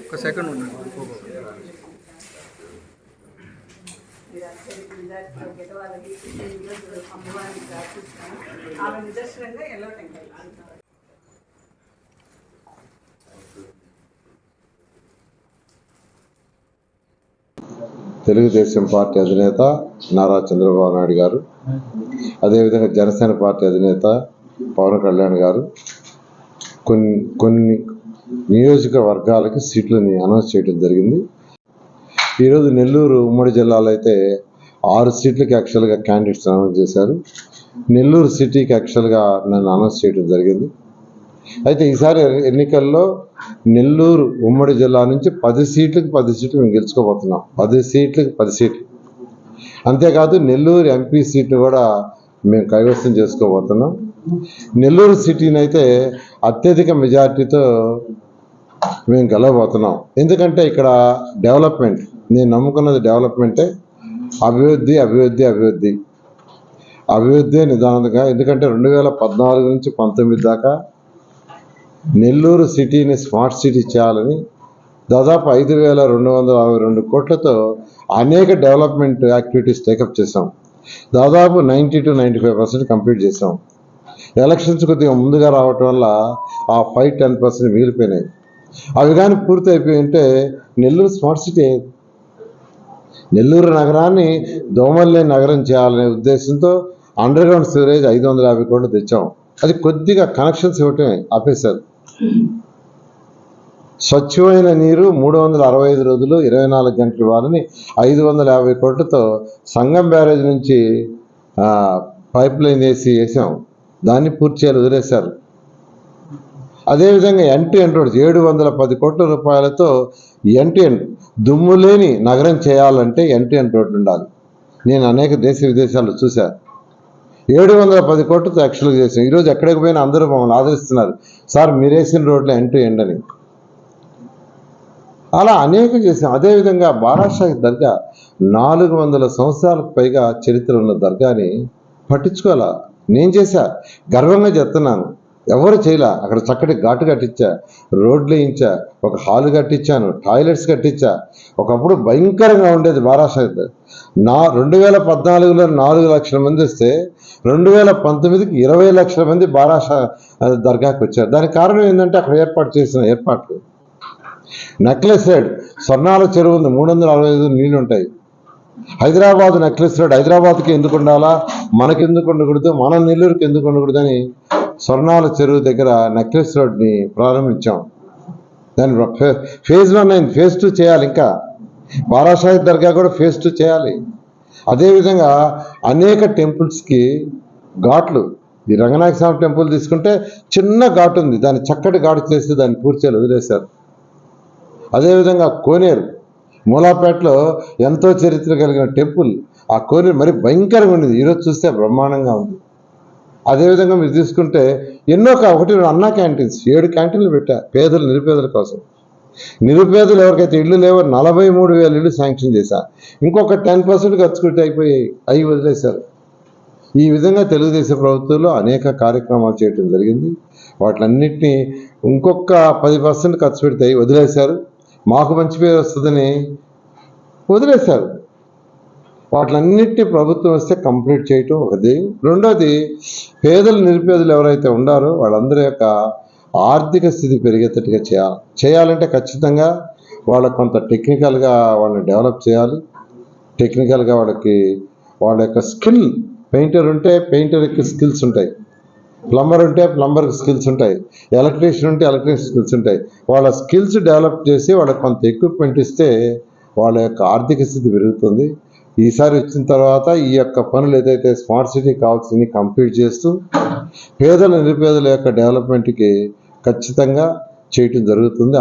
ఒక సెకండ్ ఉండండి నిదర్శనంగా ఎల్లో టెంకాయ. తెలుగుదేశం పార్టీ అధినేత నారా చంద్రబాబు నాయుడు గారు అదేవిధంగా జనసేన పార్టీ అధినేత పవన్ కళ్యాణ్ గారు కొన్ని కొన్ని నియోజకవర్గాలకి సీట్లని అనౌన్స్ చేయడం జరిగింది. ఈరోజు నెల్లూరు ఉమ్మడి జిల్లాలో అయితే ఆరు సీట్లకి యాక్చువల్గా క్యాండిడేట్స్ అనౌన్స్ చేశారు. నెల్లూరు సిటీకి యాక్చువల్గా నన్ను అనౌన్స్ చేయడం జరిగింది. అయితే ఈసారి ఎన్నికల్లో నెల్లూరు ఉమ్మడి జిల్లా నుంచి పది సీట్లకు పది సీట్లు మేము గెలుచుకోబోతున్నాం. పది సీట్లకు పది సీట్లు. అంతేకాదు నెల్లూరు ఎంపీ సీట్లు కూడా మేము కైవసం చేసుకోబోతున్నాం. నెల్లూరు సిటీని అయితే అత్యధిక మెజార్టీతో మేము గెలవబోతున్నాం. ఎందుకంటే ఇక్కడ డెవలప్మెంట్ నేను నమ్ముకున్నది డెవలప్మెంటే. అభివృద్ధి అభివృద్ధి అభివృద్ధి. అభివృద్ధి నిదానంగా ఎందుకంటే రెండు వేల పద్నాలుగు నుంచి పంతొమ్మిది దాకా నెల్లూరు సిటీని స్మార్ట్ సిటీ చేయాలని దాదాపు ఐదు వేల రెండు వందల అరవై రెండు కోట్లతో అనేక డెవలప్మెంట్ యాక్టివిటీస్ టేకప్ చేసాం దాదాపు ninety to ninety five percent complete చేసాం ఎలక్షన్స్ కొద్దిగా ముందుగా రావటం వల్ల ఆ ఫైవ్ టెన్ పర్సెంట్ మిగిలిపోయినాయి. అవి కానీ పూర్తి అయిపోయి ఉంటే నెల్లూరు స్మార్ట్ సిటీ నెల్లూరు నగరాన్ని దోమల్లే నగరం చేయాలనే ఉద్దేశంతో అండర్ గ్రౌండ్ సివరేజ్ ఐదు వందల యాభై కోట్లు తెచ్చాం. అది కొద్దిగా కనెక్షన్స్ ఇవ్వటమే ఆపేశారు. స్వచ్ఛమైన నీరు మూడు వందల అరవై ఐదు రోజులు ఇరవై నాలుగు గంటలు ఇవ్వాలని ఐదు వందల యాభై కోట్లతో సంగం బ్యారేజ్ నుంచి పైప్ లైన్ వేసి వేసాం. దాన్ని పూర్తి చేయాలి వదిలేశారు. అదేవిధంగా ఎన్టీఎన్ రోడ్స్ ఏడు వందల పది కోట్ల రూపాయలతో ఎన్టీఎన్ దుమ్ము లేని నగరం చేయాలంటే ఎన్టీఎన్ రోడ్డు ఉండాలి. నేను అనేక దేశ విదేశాలు చూశాను ఏడు వందల పది కోట్లతో యాక్చువల్గా చేసాం ఈరోజు ఎక్కడికి పోయినా అందరూ మమ్మల్ని ఆదరిస్తున్నారు. సార్ మీరేసిన రోడ్లు ఎండ్ టు ఎండ్ అని. అలా అనేకం చేసాం అదేవిధంగా బారాషాహి దర్గా నాలుగు వందల సంవత్సరాలకు పైగా చరిత్ర ఉన్న దర్గాని పట్టించుకోవాలా? నేను చేశా. గర్వంగా చెప్తున్నాను. ఎవరు చేయలే? అక్కడ చక్కటి ఘాటు కట్టించా రోడ్లు వేయించా ఒక హాల్ కట్టించాను టాయిలెట్స్ కట్టించా. ఒకప్పుడు భయంకరంగా ఉండేది బారాషాహి నా రెండు వేల పద్నాలుగులో నాలుగు లక్షల మంది వస్తే రెండు వేల పంతొమ్మిదికి ఇరవై లక్షల మంది బారాషా దర్గాకి వచ్చారు. దానికి కారణం ఏంటంటే అక్కడ ఏర్పాటు చేసిన ఏర్పాట్లు. నెక్లెస్ రోడ్ స్వర్ణాల చెరువు ఉంది మూడు వందల అరవై ఐదు నీళ్ళు ఉంటాయి. హైదరాబాద్ నెక్లెస్ రోడ్ హైదరాబాద్కి ఎందుకు ఉండాలా? మనకి ఎందుకు ఉండకూడదు? మన నెల్లూరుకి ఎందుకు ఉండకూడదు అని స్వర్ణాల చెరువు దగ్గర నెక్లెస్ రోడ్ని ప్రారంభించాం. దాని ఫేజ్ వన్ అయింది. ఫేజ్ టూ చేయాలి ఇంకా. బారాషాహి దర్గా కూడా ఫేజ్ టూ చేయాలి. అదేవిధంగా అనేక టెంపుల్స్కి ఘాట్లు. ఈ రంగనాయక స్వామి టెంపుల్ తీసుకుంటే చిన్న ఘాటు ఉంది. దాన్ని చక్కటి ఘాటు చేసి దాన్ని పూర్తి వదిలేశారు. అదేవిధంగా కోనేరు. మూలాపేటలో ఎంతో చరిత్ర కలిగిన టెంపుల్ ఆ కోనేరు మరి భయంకరంగా ఉండేది ఈరోజు చూస్తే బ్రహ్మాండంగా ఉంది. అదేవిధంగా మీరు తీసుకుంటే ఎన్నో ఒకటి అన్నా క్యాంటీన్స్ ఏడు క్యాంటీన్లు పెట్టా పేదలు నిరుపేదల కోసం. నిరుపేదలు ఎవరికైతే ఇల్లు లేవో నలభై మూడు వేల ఇల్లు శాంక్షన్ చేశారు ఇంకొక టెన్ పర్సెంట్ ఖర్చు పెట్టి అయిపోయాయి అవి వదిలేశారు. ఈ విధంగా తెలుగుదేశం ప్రభుత్వంలో అనేక కార్యక్రమాలు చేయడం జరిగింది. వాటిలన్నింటినీ ఇంకొక పది పర్సెంట్ ఖర్చు పెడితే వదిలేశారు. మాకు మంచి పేరు వస్తుందని వదిలేశారు. వాటిలన్నింటినీ ప్రభుత్వం వస్తే కంప్లీట్ చేయటం ఒకటి. రెండోది పేదలు నిరుపేదలు ఎవరైతే ఉండారో వాళ్ళందరి యొక్క ఆర్థిక స్థితి పెరిగేటట్టుగా చేయాలి. చేయాలంటే ఖచ్చితంగా వాళ్ళకు కొంత టెక్నికల్గా వాళ్ళని డెవలప్ చేయాలి. టెక్నికల్గా వాళ్ళకి వాళ్ళ యొక్క స్కిల్ పెయింటర్ ఉంటే పెయింటర్కి స్కిల్స్ ఉంటాయి. ప్లంబర్ ఉంటే ప్లంబర్కి స్కిల్స్ ఉంటాయి. ఎలక్ట్రీషియన్ ఉంటే ఎలక్ట్రీషియన్ స్కిల్స్ ఉంటాయి. వాళ్ళ స్కిల్స్ డెవలప్ చేసి వాళ్ళకి కొంత ఎక్విప్మెంట్ ఇస్తే వాళ్ళ యొక్క ఆర్థిక స్థితి పెరుగుతుంది. ఈసారి వచ్చిన తర్వాత ఈ యొక్క పనులు ఏదైతే స్మార్ట్ సిటీ కావాల్సింది కంప్లీట్ చేస్తూ పేదల నిరుపేదల యొక్క డెవలప్మెంట్కి ఖచ్చితంగా చేయటం జరుగుతుంది.